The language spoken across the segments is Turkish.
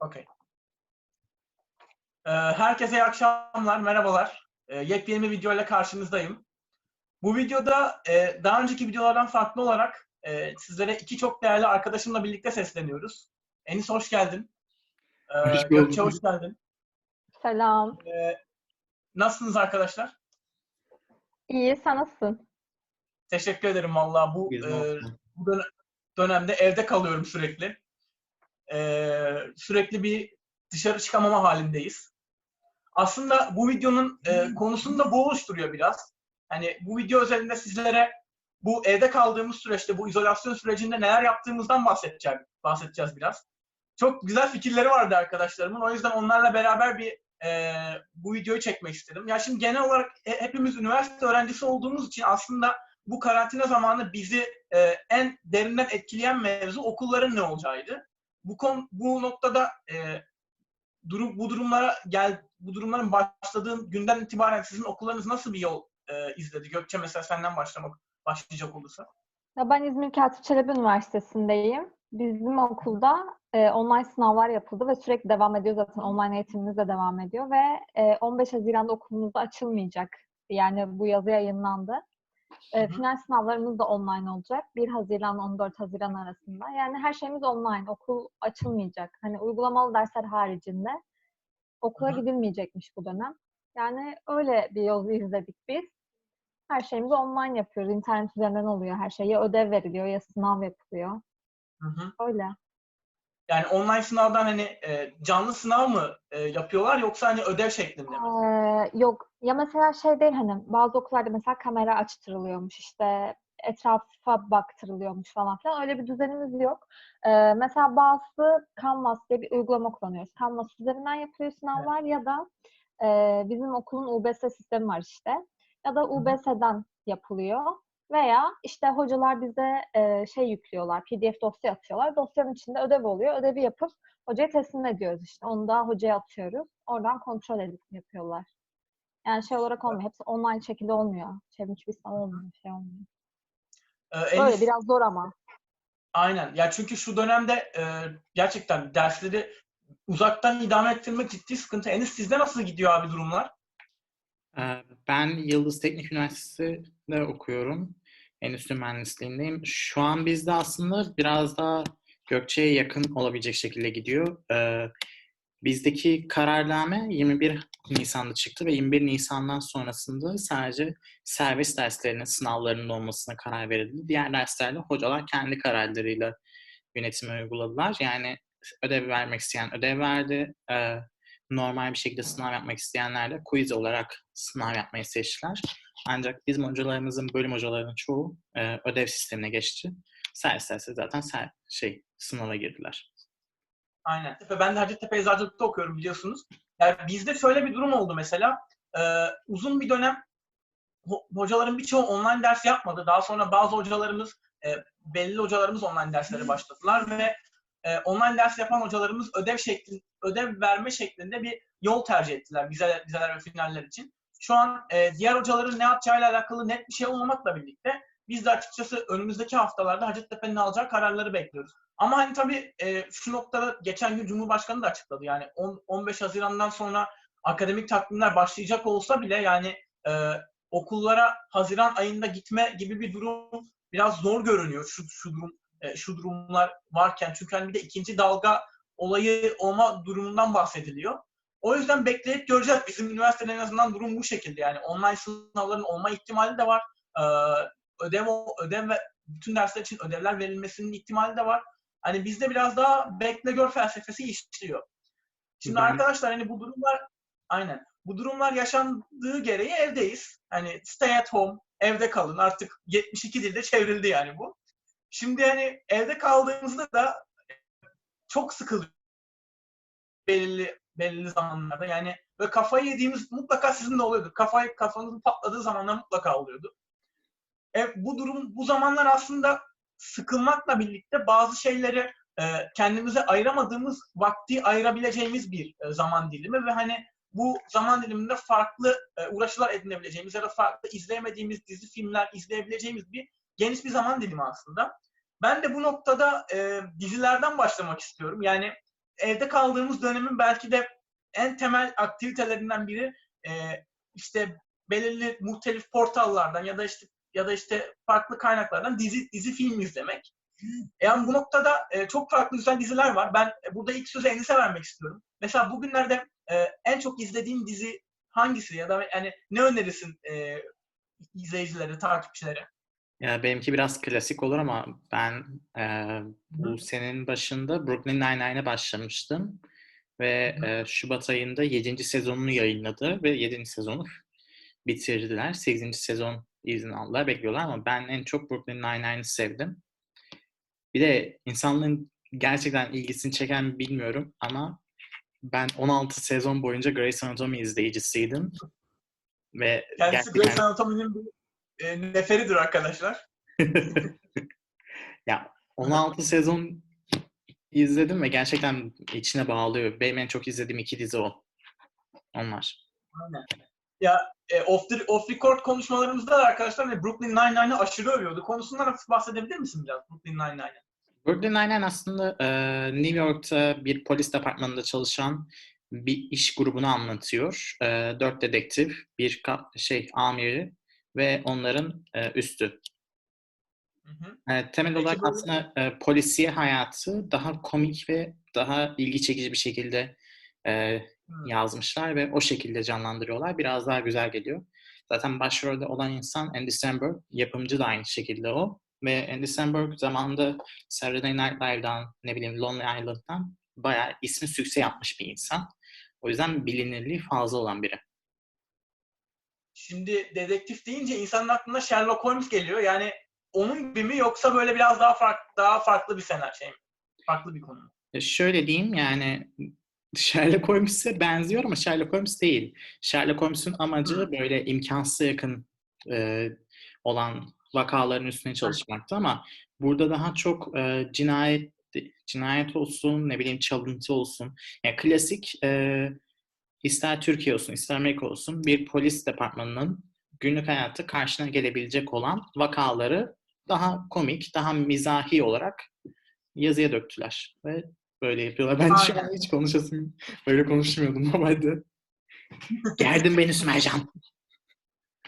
Okey. Ee, herkese iyi akşamlar, merhabalar. Ee, yepyeni bir video ile karşınızdayım. Bu videoda e, daha önceki videolardan farklı olarak e, sizlere iki çok değerli arkadaşımla birlikte sesleniyoruz. Enis hoş geldin. Ee, Hoş bulduk. Gökçe hoş geldin. Selam. Ee, nasılsınız arkadaşlar? İyi, sen nasılsın? Teşekkür ederim vallahi bu e, bu dön- dönemde evde kalıyorum sürekli. Ee, sürekli bir dışarı çıkamama halindeyiz. Aslında bu videonun e, konusunu da bu oluşturuyor biraz. Hani bu video özelinde sizlere bu evde kaldığımız süreçte, bu izolasyon sürecinde neler yaptığımızdan bahsedeceğim, bahsedeceğiz biraz. Çok güzel fikirleri vardı arkadaşlarımın. O yüzden onlarla beraber bir e, bu videoyu çekmek istedim. Ya şimdi genel olarak he- hepimiz üniversite öğrencisi olduğumuz için aslında bu karantina zamanı bizi e, en derinden etkileyen mevzu okulların ne olacağıydı. Bu konu bu noktada e, durum bu durumlara gel bu durumların başladığı günden itibaren sizin okullarınız nasıl bir yol e, izledi? Gökçe mesela senden başlamak başlayacak olursa. Ya ben İzmir Katip Çelebi Üniversitesi'ndeyim. Bizim okulda e, online sınavlar yapıldı ve sürekli devam ediyor zaten online eğitimimiz de devam ediyor ve e, 15 Haziran'da okulumuz açılmayacak. Yani bu yazı yayınlandı. E, final sınavlarımız da online olacak. 1 Haziran 14 Haziran arasında. Yani her şeyimiz online. Okul açılmayacak. Hani uygulamalı dersler haricinde okula Hı gidilmeyecekmiş bu dönem. Yani öyle bir yol izledik biz. Her şeyimizi online yapıyoruz. İnternet üzerinden oluyor her şey. Ya ödev veriliyor ya sınav yapılıyor. Hı hı. Öyle. Yani online sınavdan hani e, canlı sınav mı e, yapıyorlar yoksa hani ödev şeklinde mi? Ee, yok. Ya mesela şey değil hani bazı okullarda mesela kamera açtırılıyormuş işte etrafa baktırılıyormuş falan filan. Öyle bir düzenimiz yok. Ee, mesela bazı Canvas diye bir uygulama kullanıyoruz. Canvas üzerinden yapılıyor sınavlar ya da e, bizim okulun UBS sistemi var işte. Ya da UBS'den yapılıyor. Veya işte hocalar bize e, şey yüklüyorlar, PDF dosya atıyorlar. Dosyanın içinde ödev oluyor. Ödevi yapıp hocaya teslim ediyoruz işte. Onu da hocaya atıyoruz. Oradan kontrol edip yapıyorlar. Yani şey olarak olmuyor. Hepsi online şekilde olmuyor. Çevrim hiçbir sınav olmuyor. Şey olmuyor. E, Böyle Elif- biraz zor ama. Aynen. Ya çünkü şu dönemde e, gerçekten dersleri uzaktan idame ettirmek ciddi sıkıntı. Enis sizde nasıl gidiyor abi durumlar? Ee, Ben Yıldız Teknik Üniversitesi'nde okuyorum. Endüstri mühendisliğindeyim. Şu an bizde aslında biraz daha Gökçe'ye yakın olabilecek şekilde gidiyor. Ee, Bizdeki kararname 21 Nisan'da çıktı ve 21 Nisan'dan sonrasında sadece servis derslerinin sınavlarının olmasına karar verildi. Diğer derslerde hocalar kendi kararlarıyla yönetimi uyguladılar. Yani ödev vermek isteyen ödev verdi. Ee, normal bir şekilde sınav yapmak isteyenler de quiz olarak sınav yapmayı seçtiler. Ancak bizim hocalarımızın, bölüm hocalarının çoğu e, ödev sistemine geçti. Servis dersi zaten ser, şey sınava girdiler. Aynen. Ben de Hacettepe Eczacılık'ta okuyorum biliyorsunuz. Yani bizde şöyle bir durum oldu mesela. Ee, uzun bir dönem ho- hocaların birçoğu online ders yapmadı. Daha sonra bazı hocalarımız, e, belli hocalarımız online derslere başladılar ve e, online ders yapan hocalarımız ödev şekli, ödev verme şeklinde bir yol tercih ettiler vizeler, vizeler ve finaller için. Şu an e, diğer hocaların ne yapacağıyla alakalı net bir şey olmamakla birlikte biz de açıkçası önümüzdeki haftalarda Hacettepe'nin alacağı kararları bekliyoruz. Ama hani tabii e, şu noktada geçen gün Cumhurbaşkanı da açıkladı. Yani 10, 15 Haziran'dan sonra akademik takvimler başlayacak olsa bile yani e, okullara Haziran ayında gitme gibi bir durum biraz zor görünüyor şu şu durum e, şu durumlar varken çünkü hani bir de ikinci dalga olayı olma durumundan bahsediliyor. O yüzden bekleyip göreceğiz. Bizim üniversitede en azından durum bu şekilde yani online sınavların olma ihtimali de var. E, ödev ödev ve bütün dersler için ödevler verilmesinin ihtimali de var. Hani bizde biraz daha bekle gör felsefesi işliyor. Şimdi Ben- arkadaşlar hani bu durumlar aynen bu durumlar yaşandığı gereği evdeyiz. Hani stay at home, evde kalın. Artık 72 dilde çevrildi yani bu. Şimdi hani evde kaldığımızda da çok sıkılıyor belirli belirli zamanlarda. Yani böyle kafayı yediğimiz mutlaka sizin de oluyordu. Kafayı kafanızın patladığı zamanlar mutlaka oluyordu. E, bu durum bu zamanlar aslında sıkılmakla birlikte bazı şeyleri e, kendimize ayıramadığımız vakti ayırabileceğimiz bir e, zaman dilimi ve hani bu zaman diliminde farklı e, uğraşılar edinebileceğimiz ya da farklı izleyemediğimiz dizi filmler izleyebileceğimiz bir geniş bir zaman dilimi aslında. Ben de bu noktada e, dizilerden başlamak istiyorum. Yani evde kaldığımız dönemin belki de en temel aktivitelerinden biri e, işte belirli muhtelif portallardan ya da işte ya da işte farklı kaynaklardan dizi dizi film izlemek. Yani bu noktada e, çok farklı güzel diziler var. Ben e, burada ilk sözü Enis'e vermek istiyorum. Mesela bugünlerde e, en çok izlediğin dizi hangisi ya da yani ne önerirsin e, izleyicilere, takipçilere? Ya benimki biraz klasik olur ama ben e, bu senenin başında Brooklyn Nine-Nine'e başlamıştım ve e, Şubat ayında 7. sezonunu yayınladı ve 7. sezonu bitirdiler. 8. sezon izin aldılar, bekliyorlar ama ben en çok Brooklyn Nine-Nine'ı sevdim. Bir de insanların gerçekten ilgisini çeken mi bilmiyorum ama ben 16 sezon boyunca Grey's Anatomy izleyicisiydim. Ve Kendisi gerçekten Grey's Anatomy'nin e, neferidir arkadaşlar. ya 16 sezon izledim ve gerçekten içine bağlıyor. Benim en çok izlediğim iki dizi o. Onlar. Aynen. Ya e, off, the, off record konuşmalarımızda da arkadaşlar hani Brooklyn Nine-Nine'ı aşırı övüyordu. Konusundan bahsedebilir misin biraz Brooklyn Nine-Nine'ı? Brooklyn Nine-Nine aslında e, New York'ta bir polis departmanında çalışan bir iş grubunu anlatıyor. E, dört dedektif, bir ka- şey amiri ve onların e, üstü. Hı hı. E, temel Peki olarak bu- aslında e, polisiye hayatı daha komik ve daha ilgi çekici bir şekilde e, yazmışlar ve o şekilde canlandırıyorlar. Biraz daha güzel geliyor. Zaten başrolde olan insan Andy Samberg, yapımcı da aynı şekilde o. Ve Andy Samberg zamanında Saturday Night Live'dan, ne bileyim Lonely Island'dan bayağı ismi sükse yapmış bir insan. O yüzden bilinirliği fazla olan biri. Şimdi dedektif deyince insanın aklına Sherlock Holmes geliyor. Yani onun gibi mi yoksa böyle biraz daha farklı daha farklı bir senaryo şey mi? Farklı bir konu mu? E, Şöyle diyeyim yani Sherlock Holmes'e benziyor ama Sherlock Holmes değil. Sherlock Holmes'un amacı Hı. böyle imkansıza yakın e, olan vakaların üstüne çalışmaktı ama burada daha çok e, cinayet cinayet olsun, ne bileyim çalıntı olsun. Yani klasik e, ister Türkiye olsun, ister Amerika olsun bir polis departmanının günlük hayatı karşına gelebilecek olan vakaları daha komik, daha mizahi olarak yazıya döktüler. Ve böyle yapıyorlar. Ben şu an Aynen. hiç konuşasım, böyle konuşmuyordum normalde. Gerdin beni Sümercan.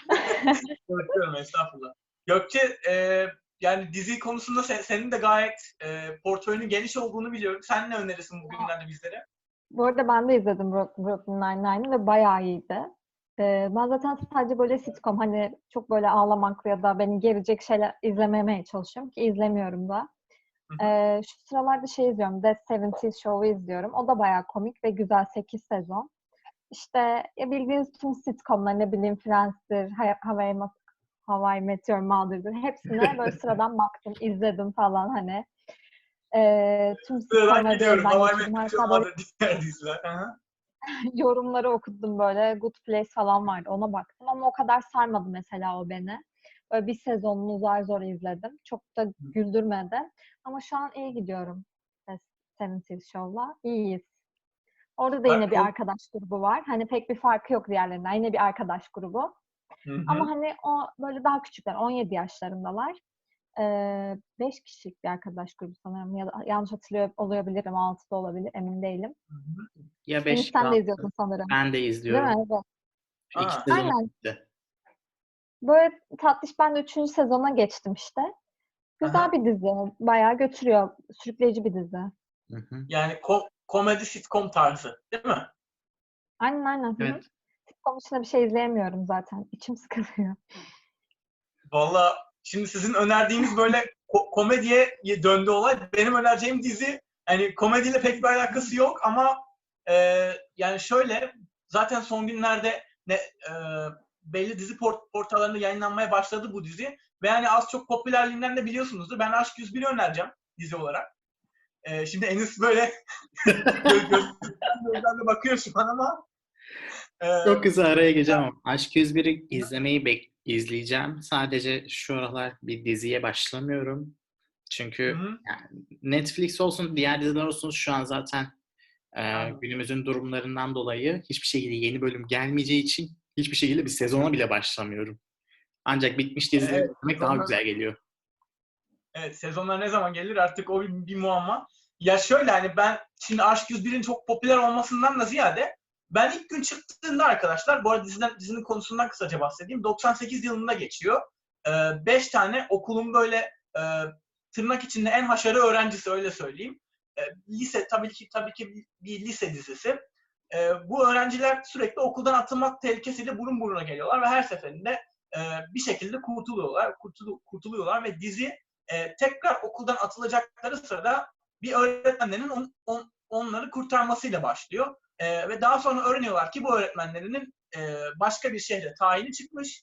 Bırakıyorum estağfurullah. Gökçe e, yani dizi konusunda sen- senin de gayet e, portföyünün geniş olduğunu biliyorum. Sen ne önerirsin bugünlerde bizlere? Bu arada ben de izledim Brook- Brooklyn Nine-Nine'ı ve bayağı iyiydi. Ee, ben zaten sadece böyle sitcom hani çok böyle ağlamaklı ya da beni gerecek şeyler izlememeye çalışıyorum ki izlemiyorum da. Ee, şu sıralarda şey izliyorum, That 70 Show'u izliyorum. O da bayağı komik ve güzel 8 sezon. İşte ya bildiğiniz tüm sitcomlar ne bileyim Friends'tir, Hawaii, Hawaii Meteor Mother'dır. Hepsine böyle sıradan baktım, izledim falan hani. Ee, tüm Sıradan gidiyorum. hı. yorumları okudum böyle. Good Place falan vardı. Ona baktım ama o kadar sarmadı mesela o beni. Böyle bir sezonunu zar zor izledim. Çok da güldürmedi. Ama şu an iyi gidiyorum. Seventies Show'la. İyiyiz. Orada da yine bir o- arkadaş grubu var. Hani pek bir farkı yok diğerlerinden. Yine bir arkadaş grubu. Hı hı. Ama hani o böyle daha küçükler. 17 yaşlarındalar. 5 kişilik bir arkadaş grubu sanırım. Ya da yanlış hatırlıyor olabilirim. 6 da olabilir. Emin değilim. Ya Enis 5 sen de izliyorsun sanırım. Ben de Değil izliyorum. mi? Evet. İki Aa. Aynen. bitti. Böyle tatlış ben de 3. sezona geçtim işte. Güzel Aha. bir dizi. Bayağı götürüyor. Sürükleyici bir dizi. Hı hı. Yani ko- komedi sitcom tarzı değil mi? Aynen aynen. Evet. Sitcom dışında bir şey izleyemiyorum zaten. İçim sıkılıyor. Valla şimdi sizin önerdiğiniz böyle ko- komediye döndü olay. Benim önereceğim dizi hani komediyle pek bir alakası yok ama e, yani şöyle zaten son günlerde ne e, belli dizi port- portallarında yayınlanmaya başladı bu dizi. Ve yani az çok popülerliğinden de biliyorsunuzdur. Ben Aşk 101'i önereceğim dizi olarak. E, şimdi Enis böyle göz, göz, gözlerle bakıyor şu an ama e, Çok kısa araya gireceğim ama Aşk 101'i izlemeyi bek izleyeceğim. Sadece şu aralar bir diziye başlamıyorum. Çünkü hı. Netflix olsun, diğer diziler olsun şu an zaten e, günümüzün durumlarından dolayı hiçbir şekilde yeni bölüm gelmeyeceği için hiçbir şekilde bir sezona bile başlamıyorum. Ancak bitmiş dizileri Evet, izlemek daha sezonlar- güzel geliyor. Evet sezonlar ne zaman gelir artık o bir, bir muamma. Ya şöyle hani ben şimdi Aşk 101'in çok popüler olmasından da ziyade ben ilk gün çıktığında arkadaşlar bu arada diziden, dizinin konusundan kısaca bahsedeyim. 98 yılında geçiyor. 5 tane okulun böyle e, tırnak içinde en haşarı öğrencisi öyle söyleyeyim. E, lise tabii ki tabii ki bir, bir lise dizisi. E, bu öğrenciler sürekli okuldan atılmak tehlikesiyle burun buruna geliyorlar ve her seferinde e, bir şekilde kurtuluyorlar, kurtulu, kurtuluyorlar ve dizi e, tekrar okuldan atılacakları sırada bir öğretmenlerin on, on, onları kurtarmasıyla başlıyor. E, ve daha sonra öğreniyorlar ki bu öğretmenlerinin e, başka bir şehre tayini çıkmış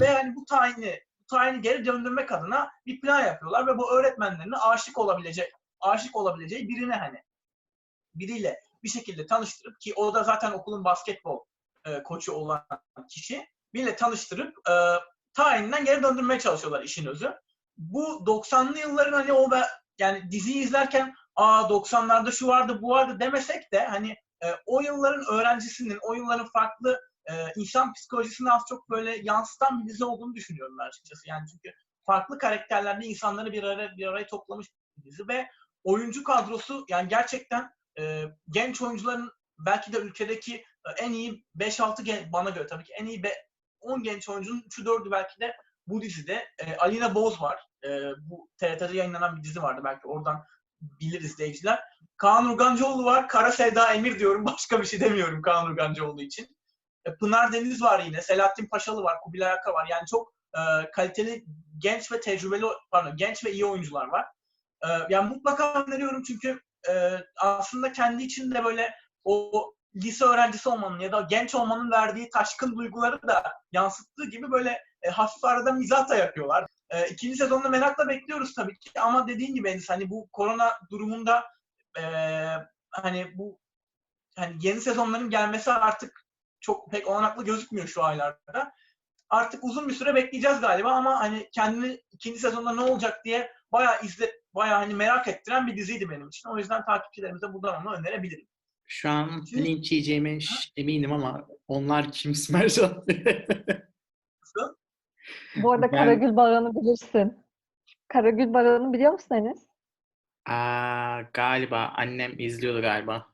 ve yani bu tayini bu tayini geri döndürmek adına bir plan yapıyorlar ve bu öğretmenlerine aşık olabilecek aşık olabileceği birine hani biriyle bir şekilde tanıştırıp ki o da zaten okulun basketbol e, koçu olan kişi biriyle tanıştırıp e, tayinden geri döndürmeye çalışıyorlar işin özü. Bu 90'lı yılların hani o yani diziyi izlerken aa 90'larda şu vardı bu vardı demesek de hani e, o yılların öğrencisinin, o yılların farklı e, insan psikolojisini az çok böyle yansıtan bir dizi olduğunu düşünüyorum ben açıkçası. Yani çünkü farklı karakterlerde insanları bir araya bir araya toplamış bir dizi ve oyuncu kadrosu yani gerçekten e, genç oyuncuların belki de ülkedeki e, en iyi 5-6 gen bana göre tabii ki en iyi 10 genç oyuncunun 3'ü 4'ü belki de bu dizide. E, Alina Boz var. E, bu TRT'de yayınlanan bir dizi vardı belki oradan bilir izleyiciler. Kaan Urgancıoğlu var. Kara Sevda Emir diyorum. Başka bir şey demiyorum Kaan Urgancıoğlu için. E, Pınar Deniz var yine. Selahattin Paşalı var. Kubilay Aka var. Yani çok e, kaliteli genç ve tecrübeli pardon genç ve iyi oyuncular var. E, yani mutlaka öneriyorum çünkü e, aslında kendi içinde böyle o lise öğrencisi olmanın ya da genç olmanın verdiği taşkın duyguları da yansıttığı gibi böyle e, hafif arada mizah da yapıyorlar. E, ikinci sezonda merakla bekliyoruz tabii ki ama dediğin gibi Enis hani bu korona durumunda e, hani bu hani yeni sezonların gelmesi artık çok pek olanaklı gözükmüyor şu aylarda. Artık uzun bir süre bekleyeceğiz galiba ama hani kendini ikinci sezonda ne olacak diye bayağı izle bayağı hani merak ettiren bir diziydi benim için. O yüzden takipçilerimize buradan onu önerebilirim. Şu an linç yiyeceğime eminim ama onlar kim Mercan? Bu arada Ben- Karagül Baran'ı bilirsin. Karagül Baran'ı biliyor musun Enes? Aa, galiba annem izliyordu galiba.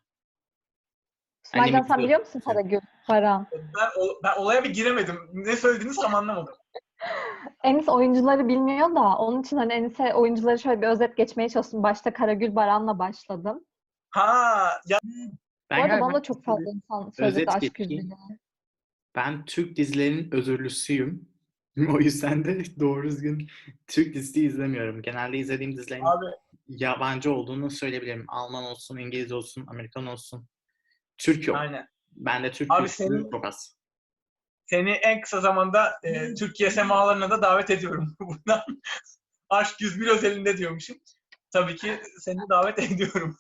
Sümercan sen biliyor musun Karagül Baran? Ben, o- ben olaya bir giremedim. Ne söylediğinizi tam anlamadım. Enis oyuncuları bilmiyor da onun için hani Enis'e oyuncuları şöyle bir özet geçmeye çalıştım. Başta Karagül Baran'la başladım. Ha ya Ben Bu arada bana da çok fazla insan söyledi özet aşk ben Türk dizilerinin özürlüsüyüm. O yüzden de doğru düzgün Türk dizisi izlemiyorum. Genelde izlediğim dizilerin abi yabancı olduğunu söyleyebilirim. Alman olsun, İngiliz olsun, Amerikan olsun. Türk yok. aynen. Ben de Türk Abi senin- çok az. Seni en kısa zamanda e, Türkiye semalarına da davet ediyorum. Buradan Aşk 101 özelinde diyormuşum. Tabii ki seni davet ediyorum.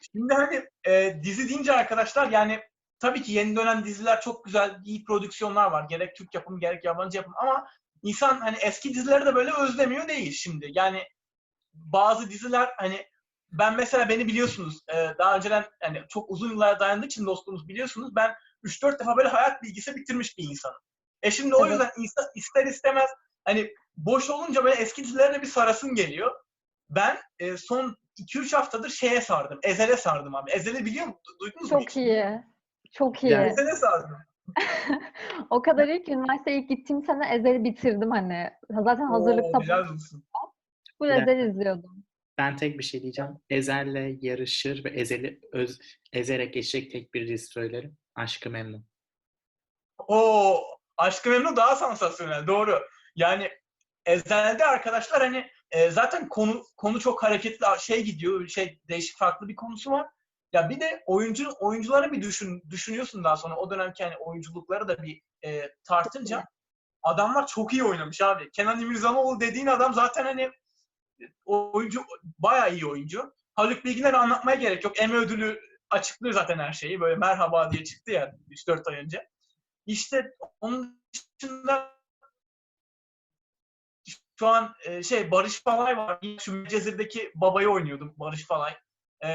Şimdi hani e, dizi deyince arkadaşlar yani tabii ki yeni dönen diziler çok güzel, iyi prodüksiyonlar var. Gerek Türk yapımı gerek yabancı yapım ama insan hani eski dizileri de böyle özlemiyor değil şimdi. Yani bazı diziler hani ben mesela beni biliyorsunuz e, daha önceden yani çok uzun yıllara dayandığı için dostluğumuz biliyorsunuz ben 3-4 defa böyle hayat bilgisi bitirmiş bir insanım. E şimdi o Evet. yüzden insan ister istemez hani boş olunca böyle eski dizilerine bir sarasın geliyor. Ben e, son 2-3 haftadır şeye sardım. Ezel'e sardım abi. Ezel'i biliyor musun? Duydunuz mu? Çok iyi. Çok iyi. Yani- Ezel'e sardım. O kadar iyi ki üniversiteye ilk gittiğim sene Ezel'i bitirdim hani. Zaten hazırlıkta bu Yani- Ezel izliyordum. Ben tek bir şey diyeceğim. Ezel'le yarışır ve Ezel'i öz, ezerek geçecek tek bir dizi söylerim. Aşkı Memnun. O Aşkı Memnu daha sansasyonel. Doğru. Yani Ezel'de arkadaşlar hani e, zaten konu konu çok hareketli şey gidiyor. Şey değişik farklı bir konusu var. Ya bir de oyuncu oyuncuları bir düşün düşünüyorsun daha sonra o dönemki hani oyunculukları da bir e, tartınca adamlar çok iyi oynamış abi. Kenan İmirzalıoğlu dediğin adam zaten hani oyuncu bayağı iyi oyuncu. Haluk Bilginer'i anlatmaya gerek yok. Emmy ödülü açıklıyor zaten her şeyi. Böyle merhaba diye çıktı ya 3-4 ay önce. İşte onun dışında şu an e, şey Barış Falay var. Şu Medcezir'deki babayı oynuyordum Barış Falay. E,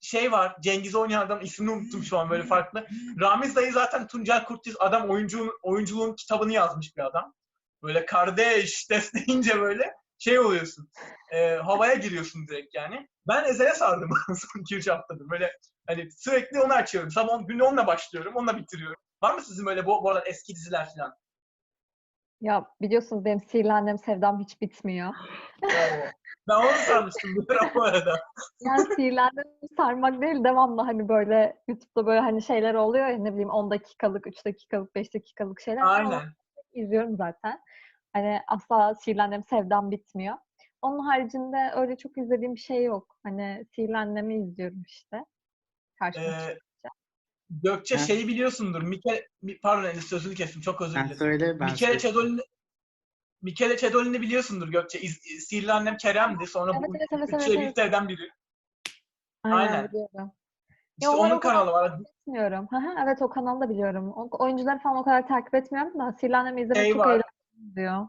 şey var Cengiz oynayan adam ismini unuttum şu an böyle farklı. Ramiz dayı zaten Tuncel Kurtiz adam oyuncu oyunculuğun kitabını yazmış bir adam. Böyle kardeş desleyince böyle şey oluyorsun. E, havaya giriyorsun direkt yani. Ben Ezel'e sardım son 2-3 haftadır. Böyle hani sürekli onu açıyorum. Sabah on, günü onunla başlıyorum, onunla bitiriyorum. Var mı sizin böyle bu, bu arada eski diziler falan? Ya biliyorsunuz benim Sihirli Annem sevdam hiç bitmiyor. Ben onu sarmıştım bu arada. Yani Sihirli sarmak değil devamlı hani böyle YouTube'da böyle hani şeyler oluyor ya ne bileyim 10 dakikalık, 3 dakikalık, 5 dakikalık şeyler. Aynen. izliyorum zaten. Hani asla Sihirli Annem sevdam bitmiyor. Onun haricinde öyle çok izlediğim bir şey yok. Hani Sihirli Annem'i izliyorum işte. Karşıma Ee. Gökçe Ha. şeyi biliyorsundur. Mike, Mi- pardon sözünü kestim. Çok özür dilerim. söyle ben Mikele. Çedolin'i Mikele Çedolin'i biliyorsundur Gökçe. İz, Sihirli Annem Kerem'di. Sonra Evet, bu evet, evet, evet, evet. eden biri. Aynen, aynen. biliyorum. İşte onları onun kanalı var. Bilmiyorum. Evet o kanalı da biliyorum. O, oyuncuları falan o kadar takip etmiyorum da Sihirli Annem'i izlemek Şey çok eğlenceli diyor.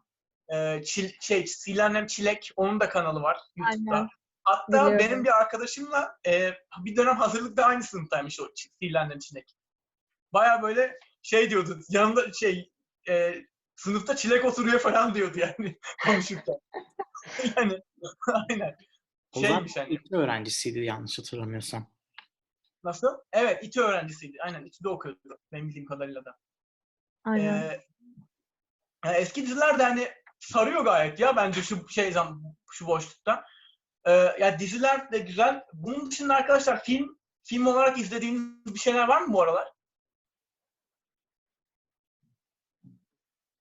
Ee, çil, şey, Sihirli Annem Çilek. Onun da kanalı var YouTube'da. Aynen. Hatta Biliyorum. benim bir arkadaşımla e, bir dönem hazırlıkta aynı sınıftaymış o Annem Çilek. Baya böyle şey diyordu. Yanında şey e, sınıfta çilek oturuyor falan diyordu yani konuşurken. yani aynen. O zaman Şeymiş hani. iki öğrencisiydi yanlış hatırlamıyorsam. Nasıl? Evet, İTÜ öğrencisiydi. Aynen, İTÜ'de okuyordu benim bildiğim kadarıyla da. Aynen. Ee, yani eski diziler de hani sarıyor gayet ya bence şu şey şu boşlukta. Ee, ya diziler de güzel. Bunun dışında arkadaşlar film film olarak izlediğiniz bir şeyler var mı bu aralar?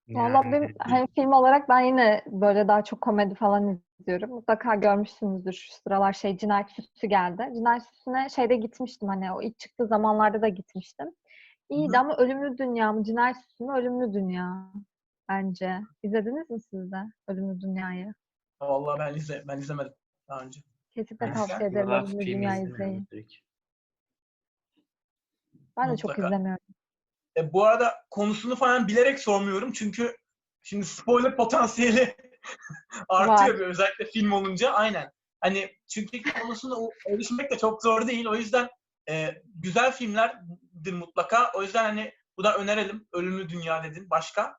Valla benim hani film olarak ben yine böyle daha çok komedi falan izliyorum. Mutlaka görmüşsünüzdür şu sıralar şey Cinayet Süsü geldi. Cinayet Süsü'ne şeyde gitmiştim hani o ilk çıktığı zamanlarda da gitmiştim. İyiydi Hı ama Ölümlü Dünya mı? Cinayet Süsü mü? Ölümlü Dünya bence. İzlediniz mi siz de Ölümlü Dünya'yı? Vallahi ben izle ben izlemedim daha önce. Kesinlikle Ben tavsiye ederim Valla Ölümlü film Dünya'yı izlemiyorum izleyin. direkt. Ben de çok Mutlaka. izlemiyorum. E, bu arada konusunu falan bilerek sormuyorum çünkü şimdi spoiler potansiyeli artıyor bir özellikle film olunca aynen. Hani çünkü konusuna o- erişmek de çok zor değil. O yüzden e, güzel filmlerdir mutlaka. O yüzden hani bu da önerelim. Ölümlü Dünya dedin. Başka?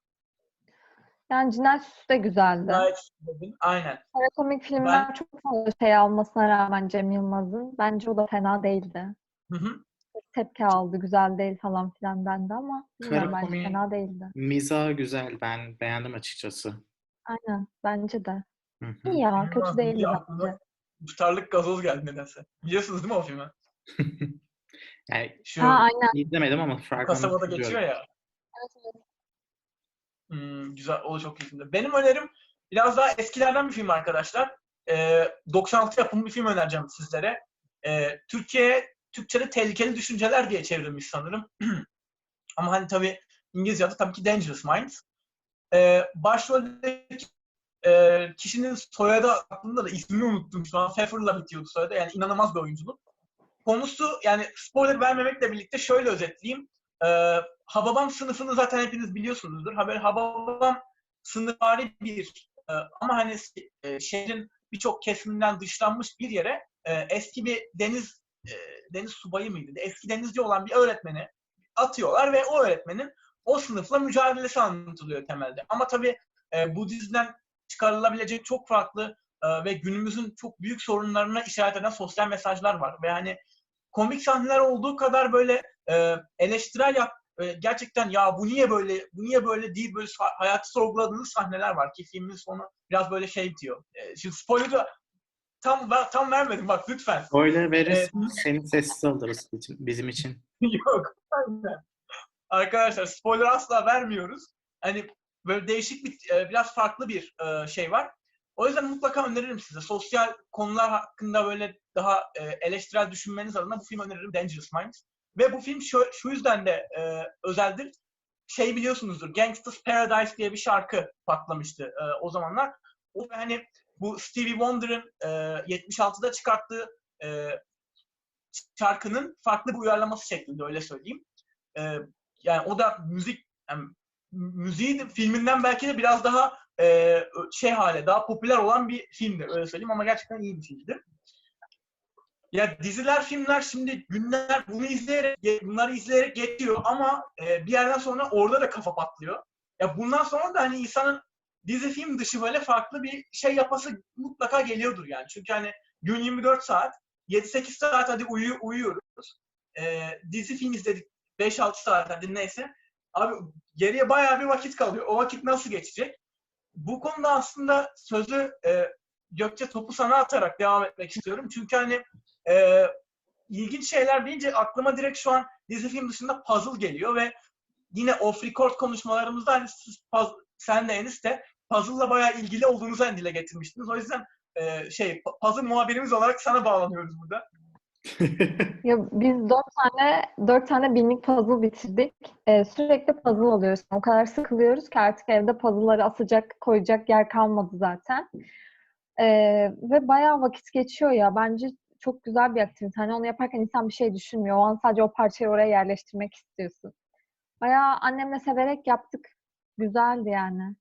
Yani Cinayet Süsü de güzeldi. Gayet dedin. Aynen. Kara komik filmler çok fazla şey almasına rağmen Cem Yılmaz'ın bence o da fena değildi. Hı hı. Tepki aldı, güzel değil falan filan dendi ama bence komik- fena değildi. Mizahı güzel. Ben beğendim açıkçası. Aynen, bence de. Hı hı. İyi ya, kötü değildi bence. Tutarlık gazoz geldi nedense. Biliyorsunuz değil mi o filmi? yani Şu Ha aynen. izlemedim ama fragmanı kasabada geçiyor ya. Hmm, güzel, o da çok filmdi. Benim önerim biraz daha eskilerden bir film arkadaşlar. Ee, 96 yapımı bir film önereceğim sizlere. Ee, Türkiye, Türkçe'de Tehlikeli Düşünceler diye çevrilmiş sanırım. Ama hani tabii İngilizce adı tabii ki Dangerous Minds. Ee, başroldeki e, kişinin soyadı aklımda da ismini unuttum şu an. Pfeffer'la bitiyordu soyadı. Yani inanılmaz bir oyunculuk. Konusu yani spoiler vermemekle birlikte şöyle özetleyeyim. Ee, Hababam sınıfını zaten hepiniz biliyorsunuzdur. Haber Hababam sınıfvari bir e, ama hani e, şehrin birçok kesiminden dışlanmış bir yere e, eski bir deniz e, deniz subayı mıydı? Eski denizci olan bir öğretmeni atıyorlar ve o öğretmenin o sınıfla mücadelesi anlatılıyor temelde. Ama tabii e, bu diziden çıkarılabilecek çok farklı e, ve günümüzün çok büyük sorunlarına işaret eden sosyal mesajlar var. Ve hani komik sahneler olduğu kadar böyle e, eleştirel yap e, gerçekten ya bu niye böyle bu niye böyle değil böyle hayatı sorguladığınız sahneler var ki filmin sonu biraz böyle şey diyor. E, şimdi spoiler'ı tam tam vermedim bak lütfen. Spoiler verirsen seni sessiz alırız bizim, için. Yok. aynen. Arkadaşlar spoiler asla vermiyoruz. Hani böyle değişik bir e, biraz farklı bir e, şey var. O yüzden mutlaka öneririm size. Sosyal konular hakkında böyle daha e, eleştirel düşünmeniz adına bu film öneririm Dangerous Minds. Ve bu film şu, şu yüzden de e, özeldir. Şey biliyorsunuzdur. Gangsta's Paradise diye bir şarkı patlamıştı e, o zamanlar. O hani bu Stevie Wonder'ın e, 76'da çıkarttığı e, şarkının farklı bir uyarlaması şeklinde öyle söyleyeyim. Ee, yani o da müzik yani müziği de filminden belki de biraz daha e, şey hale daha popüler olan bir filmdi öyle söyleyeyim ama gerçekten iyi bir filmdi. Ya diziler, filmler şimdi günler bunu izleyerek bunları izleyerek geçiyor ama e, bir yerden sonra orada da kafa patlıyor. Ya bundan sonra da hani insanın dizi film dışı böyle farklı bir şey yapası mutlaka geliyordur yani. Çünkü hani gün 24 saat, 7-8 saat hadi uyu, uyuyoruz. Ee, dizi film izledik 5-6 saat hadi neyse. Abi geriye bayağı bir vakit kalıyor. O vakit nasıl geçecek? Bu konuda aslında sözü e, Gökçe topu sana atarak devam etmek istiyorum. Çünkü hani e, ilginç şeyler deyince aklıma direkt şu an dizi film dışında puzzle geliyor ve yine off record konuşmalarımızda hani siz, puz- sen de Enis de puzzle'la bayağı ilgili olduğunuzu hani dile getirmiştiniz. O yüzden e, şey puzzle muhabirimiz olarak sana bağlanıyoruz burada. Ya biz dört tane dört tane binlik puzzle bitirdik. Ee, sürekli puzzle oluyoruz. O kadar sıkılıyoruz ki artık evde puzzle'ları asacak, koyacak yer kalmadı zaten. Ee, ve bayağı vakit geçiyor ya. Bence çok güzel bir aktivite. Hani onu yaparken insan bir şey düşünmüyor. O an sadece o parçayı oraya yerleştirmek istiyorsun. Bayağı annemle severek yaptık. Güzeldi yani.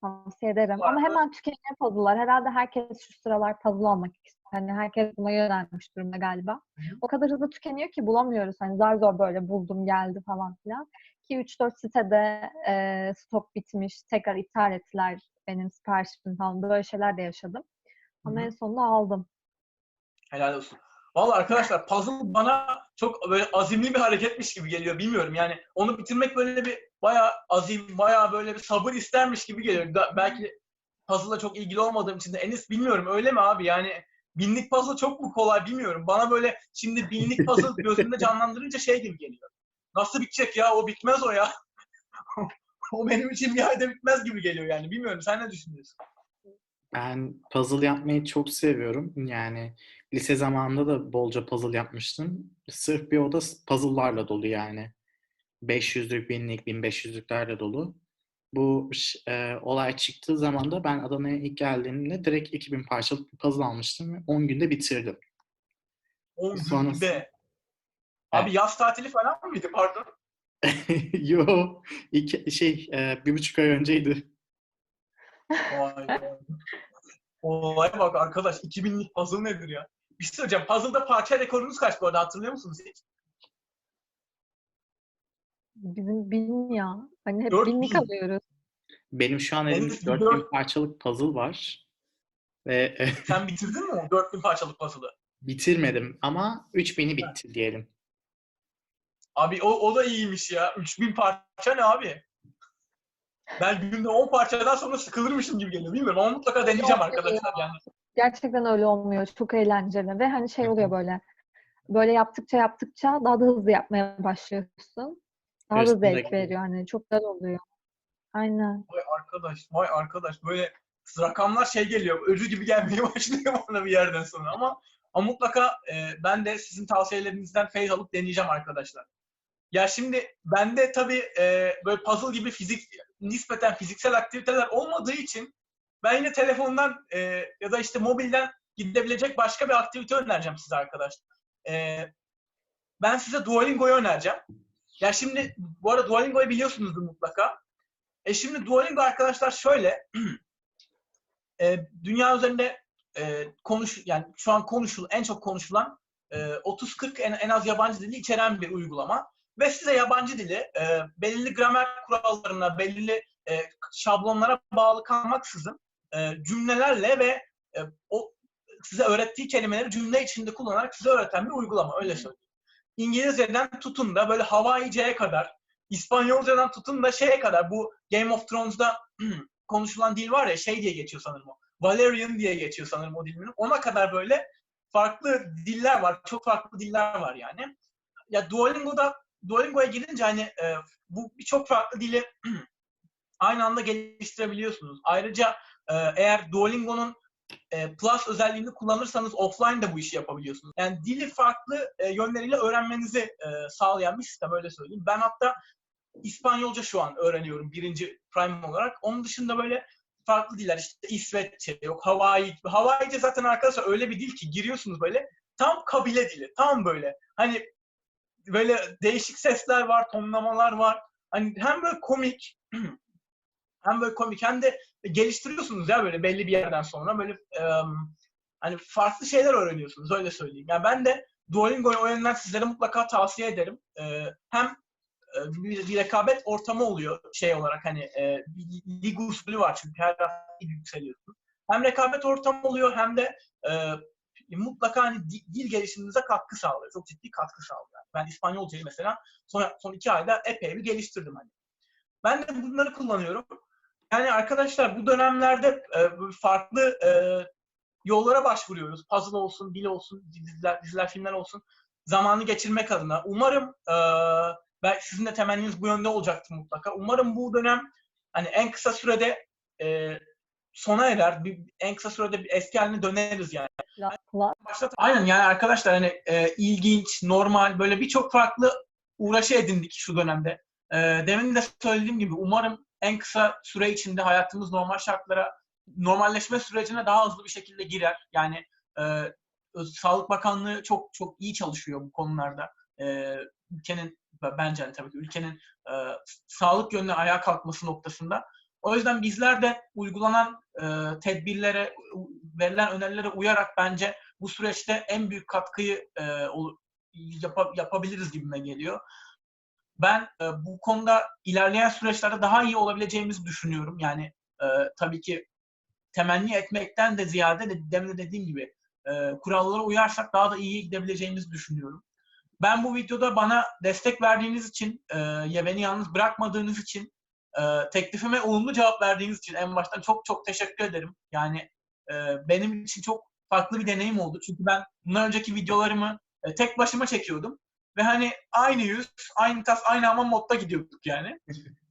Tavsiye ederim. Ama hemen tükeniyor puzzle'lar. Herhalde herkes şu sıralar puzzle almak istiyor. Hani herkes buna yönelmiş durumda galiba. O kadar hızlı tükeniyor ki bulamıyoruz. Hani zar zor böyle buldum geldi falan filan. Ki 3-4 sitede e, stok bitmiş. Tekrar iptal ettiler benim siparişimi falan. Böyle şeyler de yaşadım. Ama hı. en sonunda aldım. Helal olsun. Vallahi arkadaşlar puzzle bana çok böyle azimli bir hareketmiş gibi geliyor. Bilmiyorum yani onu bitirmek böyle bir bayağı azim, bayağı böyle bir sabır istermiş gibi geliyor. Da, belki puzzle'la çok ilgili olmadığım için de Enis bilmiyorum öyle mi abi? Yani binlik puzzle çok mu kolay bilmiyorum. Bana böyle şimdi binlik puzzle gözümde canlandırınca şey gibi geliyor. Nasıl bitecek ya? O bitmez o ya. o benim için bir ayda bitmez gibi geliyor yani. Bilmiyorum sen ne düşünüyorsun? Ben puzzle yapmayı çok seviyorum. Yani lise zamanında da bolca puzzle yapmıştım. Sırf bir oda puzzle'larla dolu yani. 500'lük, 1000'lik, 1500'lüklerle dolu. Bu e, olay çıktığı zaman da ben Adana'ya ilk geldiğimde direkt 2000 parçalık bir puzzle almıştım ve 10 günde bitirdim. 10 Sonrası- günde. Abi yaz tatili falan mıydı pardon? Yo, iki, şey, e, bir buçuk ay önceydi. Vay be. Olaya bak arkadaş 2000'lik puzzle nedir ya? Bir şey söyleyeceğim. Puzzle'da parça rekorunuz kaç bu arada hatırlıyor musunuz hiç? Bizim bin ya. Hani hep Dört binlik bin. alıyoruz. Benim şu an Benim elimde de 4000 dört- parçalık puzzle var. Ve e, Sen bitirdin mi o 4000 parçalık puzzle'ı? bitirmedim ama 3000'i bitti diyelim. Abi o, o da iyiymiş ya. 3000 parça ne abi? Ben günde 10 parçadan sonra sıkılırmışım gibi geliyor. Bilmiyorum ama mutlaka deneyeceğim Yok, arkadaşlar yani. Gerçekten öyle olmuyor. Çok eğlenceli ve hani şey oluyor böyle. Böyle yaptıkça yaptıkça daha da hızlı yapmaya başlıyorsun. Daha da da zevk veriyor. Hani çok güzel oluyor. Aynen. Vay arkadaş, vay arkadaş. Böyle rakamlar şey geliyor, öcü gibi gelmeye başlıyor bana bir yerden sonra. Ama, ama mutlaka e, ben de sizin tavsiyelerinizden feyz alıp deneyeceğim arkadaşlar. Ya şimdi bende tabii e, böyle puzzle gibi fizik nispeten fiziksel aktiviteler olmadığı için ben yine telefondan e, ya da işte mobilden gidebilecek başka bir aktivite önereceğim size arkadaşlar. E, ben size Duolingo'yu önereceğim. Ya şimdi bu arada Duolingo'yu biliyorsunuzdur mutlaka. E şimdi Duolingo arkadaşlar şöyle e, dünya üzerinde e, konuş yani şu an konuşul en çok konuşulan e, 30-40 en, en az yabancı dili içeren bir uygulama ve size yabancı dili e, belirli gramer kurallarına, belirli e, şablonlara bağlı kalmaksızın e, cümlelerle ve e, o size öğrettiği kelimeleri cümle içinde kullanarak size öğreten bir uygulama öyle söyleyeyim. İngilizceden tutun da böyle Hawaiice'ye kadar İspanyolcadan tutun da şeye kadar bu Game of Thrones'da konuşulan dil var ya şey diye geçiyor sanırım o. Valerian diye geçiyor sanırım o dilin. Ona kadar böyle farklı diller var. Çok farklı diller var yani. Ya Duolingo'da Duolingo'ya girince hani e, bu birçok farklı dili aynı anda geliştirebiliyorsunuz. Ayrıca e, eğer Duolingo'nun e, Plus özelliğini kullanırsanız offline de bu işi yapabiliyorsunuz. Yani dili farklı e, yönleriyle öğrenmenizi e, sağlayan bir sistem öyle söyleyeyim. Ben hatta İspanyolca şu an öğreniyorum birinci prime olarak. Onun dışında böyle farklı diller işte İsveççe yok Hawaii. Hawaiice zaten arkadaşlar öyle bir dil ki giriyorsunuz böyle tam kabile dili. Tam böyle hani böyle değişik sesler var, tonlamalar var. Hani hem böyle komik hem böyle komik hem de geliştiriyorsunuz ya böyle belli bir yerden sonra böyle e, hani farklı şeyler öğreniyorsunuz öyle söyleyeyim. Yani ben de Duolingo'yu o yönden sizlere mutlaka tavsiye ederim. E, hem bir, bir rekabet ortamı oluyor şey olarak hani e, bir lig usulü var çünkü her hafta yükseliyorsun. Hem rekabet ortamı oluyor hem de e, mutlaka hani di- dil gelişiminize katkı sağlıyor. Çok ciddi katkı sağlıyor. Ben İspanyolcayı mesela son, son iki ayda epey bir geliştirdim hani. Ben de bunları kullanıyorum. Yani arkadaşlar bu dönemlerde e, farklı e, yollara başvuruyoruz. Puzzle olsun, dil olsun, diziler, diziler, filmler olsun. Zamanı geçirmek adına. Umarım e, ben sizin de temenniniz bu yönde olacaktır mutlaka. Umarım bu dönem hani en kısa sürede e, sona erer. Bir, en kısa sürede bir eski haline döneriz yani. Başlat. Aynen yani arkadaşlar hani e, ilginç, normal böyle birçok farklı uğraşı edindik şu dönemde. E, demin de söylediğim gibi umarım en kısa süre içinde hayatımız normal şartlara, normalleşme sürecine daha hızlı bir şekilde girer. Yani e, Sağlık Bakanlığı çok çok iyi çalışıyor bu konularda. E, ülkenin bence hani tabii ki ülkenin e, sağlık yönüne ayağa kalkması noktasında. O yüzden bizler de uygulanan e, tedbirlere, verilen önerilere uyarak bence bu süreçte en büyük katkıyı e, yapa- yapabiliriz gibime geliyor. Ben e, bu konuda ilerleyen süreçlerde daha iyi olabileceğimizi düşünüyorum. Yani e, tabii ki temenni etmekten de ziyade de demin de dediğim gibi e, kurallara uyarsak daha da iyi gidebileceğimizi düşünüyorum. Ben bu videoda bana destek verdiğiniz için, e, ya beni yalnız bırakmadığınız için, e, teklifime olumlu cevap verdiğiniz için en baştan çok çok teşekkür ederim. Yani e, benim için çok farklı bir deneyim oldu. Çünkü ben bundan önceki videolarımı e, tek başıma çekiyordum. Ve hani aynı yüz, aynı tas, aynı ama modda gidiyorduk yani.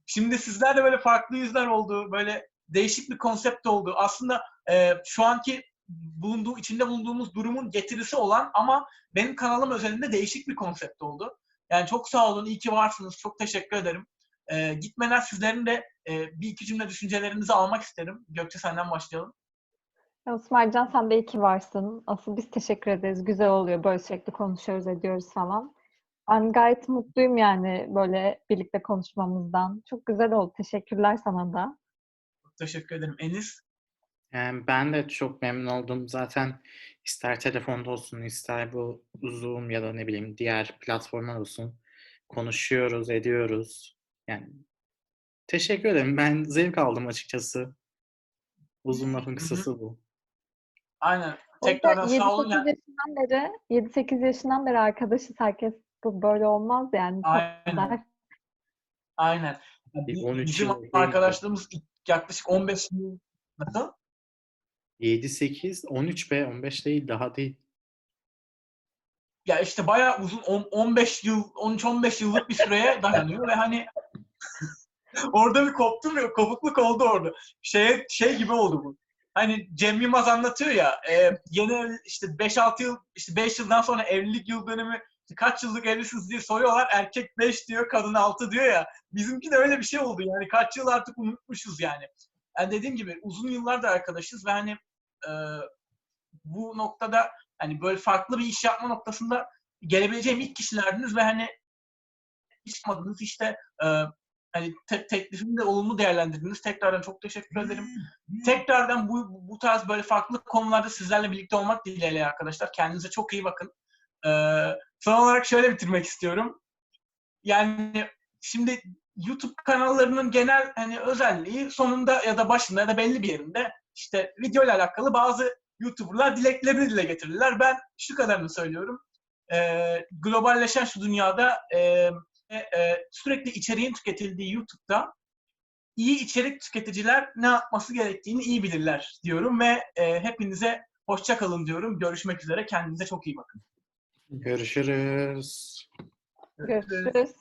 Şimdi sizlerle böyle farklı yüzler oldu. Böyle değişik bir konsept oldu. Aslında e, şu anki bulunduğu, içinde bulunduğumuz durumun getirisi olan ama benim kanalım özelinde değişik bir konsept oldu. Yani çok sağ olun, iyi ki varsınız. Çok teşekkür ederim. E, gitmeden sizlerin de e, bir iki cümle düşüncelerinizi almak isterim. Gökçe senden başlayalım. Osmancan sen de iyi ki varsın. Asıl biz teşekkür ederiz. Güzel oluyor. Böyle sürekli konuşuyoruz, ediyoruz falan. Ben gayet mutluyum yani böyle birlikte konuşmamızdan. Çok güzel oldu. Teşekkürler sana da. Çok teşekkür ederim. Enis, Yani ben de çok memnun oldum. Zaten ister telefonda olsun, ister bu Zoom ya da ne bileyim diğer platformlar olsun. Konuşuyoruz, ediyoruz. Yani teşekkür ederim. Ben zevk aldım açıkçası. Uzun lafın kısası bu. aynen. Tekrardan sağ olun. 7-8 Yani, yaşından beri 7-8 yaşından beri arkadaşız. Herkes bu böyle olmaz yani. Aynen. Aynen. 13 Bizim arkadaşlığımız yaklaşık 15 yıl. Nasıl? 7, 8, 13 be 15 değil daha değil. ya işte bayağı uzun on- 15 yıl 13-15 yıllık bir süreye dayanıyor ve hani orada bir koptum ya kopukluk oldu orada. Şey şey gibi oldu bu. Hani Cem Yılmaz anlatıyor ya e, yeni işte 5-6 yıl işte 5 yıldan sonra evlilik yıl dönümü kaç yıllık evlisiniz diye soruyorlar. Erkek 5 diyor, kadın 6 diyor ya. Bizimki de öyle bir şey oldu yani. Kaç yıl artık unutmuşuz yani. Yani dediğim gibi uzun yıllardır arkadaşız ve hani e, bu noktada hani böyle farklı bir iş yapma noktasında gelebileceğim ilk kişilerdiniz ve hani hiç yapmadınız işte e, hani te- teklifimi de olumlu değerlendirdiniz. Tekrardan çok teşekkür ederim. Tekrardan bu, bu tarz böyle farklı konularda sizlerle birlikte olmak dileğiyle arkadaşlar. Kendinize çok iyi bakın. E, son olarak şöyle bitirmek istiyorum. Yani şimdi YouTube kanallarının genel hani özelliği sonunda ya da başında ya da belli bir yerinde işte video ile alakalı bazı YouTuber'lar dileklerini dile getirirler. Ben şu kadarını söylüyorum. Ee, globalleşen şu dünyada e, e, sürekli içeriğin tüketildiği YouTube'da iyi içerik tüketiciler ne yapması gerektiğini iyi bilirler diyorum ve e, hepinize hoşça kalın diyorum. Görüşmek üzere. Kendinize çok iyi bakın. Görüşürüz. Görüşürüz.